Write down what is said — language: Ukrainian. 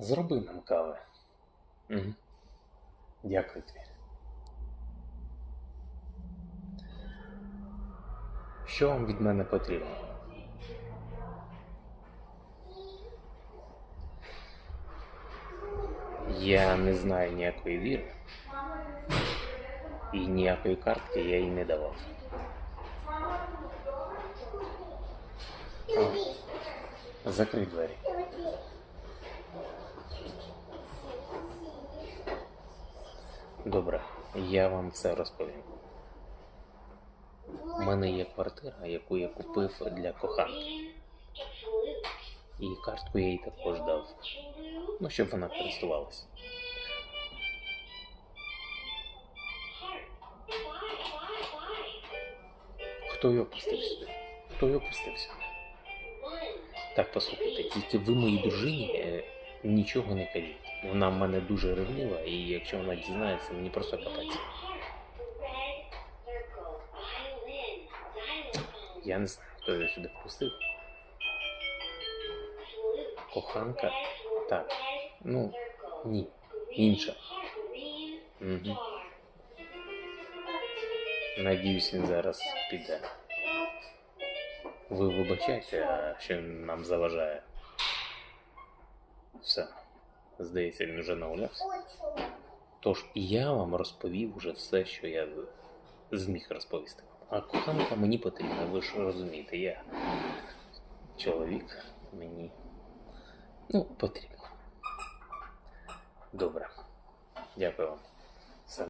Зроби нам кави. Угу. Дякую тобі. Що вам від мене потрібно? Я не знаю ніякої віри. І ніякої картки я їй не давав. А, закрий двері. Добре, я вам все розповім. У мене є квартира, яку я купив для коханки. І картку я їй також дав. Ну, щоб вона користувалась. Хто його пустив сюди? Хто його пустив сюди? Так, послухайте, тільки ви моїй дружині е, нічого не кажіть. Вона в мене дуже ревнива, і якщо вона дізнається, мені просто капець. Я не знаю, хто його сюди впустив. Коханка? Так. Ну, ні. Інша. Угу. Надіюсь, він зараз піде. Ви вибачайте, що нам заважає. Все. Здається, він вже наулявся. Тож і я вам розповів уже все, що я зміг розповісти. А коханка мені потрібна, ви ж розумієте, я чоловік мені ну, потрібно. Добре. Дякую вам.